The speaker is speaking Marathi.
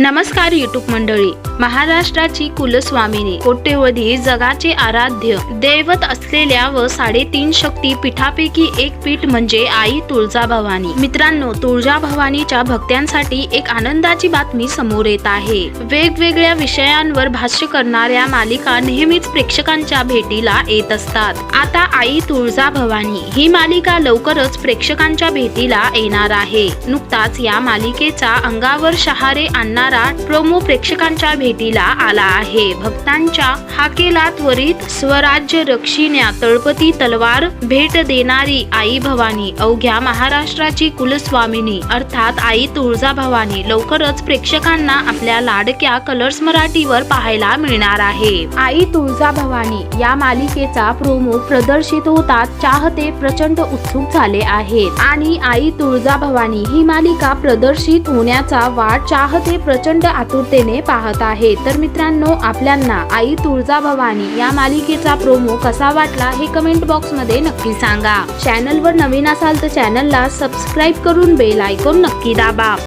नमस्कार यूट्यूब मंडळी. महाराष्ट्राची कुलस्वामिनी कोट्यवधी जगाचे आराध्य दैवत असलेल्या व साडेतीन शक्ती पीठापैकी एक पीठ म्हणजे आई तुळजाभवानी. मित्रांनो तुळजाभवानीच्या भक्त्यांसाठी एक आनंदाची बातमी समोर येत आहे. वेगवेगळ्या विषयांवर भाष्य करणाऱ्या मालिका नेहमीच प्रेक्षकांच्या भेटीला येत असतात. आता आई तुळजाभवानी ही मालिका लवकरच प्रेक्षकांच्या भेटीला येणार आहे. नुकताच या मालिकेचा अंगावर शहारे आणणारा प्रोमो प्रेक्षकांच्या भेटीला आला आहे. भक्तांच्या हाकेला त्वरित स्वराज्य रक्षिण्या तळपती तलवार भेट देणारी आई भवानी अवघ्या महाराष्ट्राची कुलस्वामिनी अर्थात आई तुळजाभवानी लवकरच प्रेक्षकांना आपल्या लाडक्या कलर्स मराठीवर पाहायला मिळणार आहे. आई तुळजाभवानी या मालिकेचा प्रोमो प्रदर्शित होतात चाहते प्रचंड उत्सुक झाले आहेत. आणि आई तुळजाभवानी ही मालिका प्रदर्शित होण्याचा वाट चाहते प्रचंड आतुरतेने पाहत आहे. तर मित्रांनो आपल्यांना आई तुळजाभवानी या मालिकेचा प्रोमो कसा वाटला हे कमेंट बॉक्समध्ये नक्की सांगा. चॅनलवर नवीन असाल तर चॅनलला सबस्क्राईब करून बेल आयकॉन नक्की दाबा.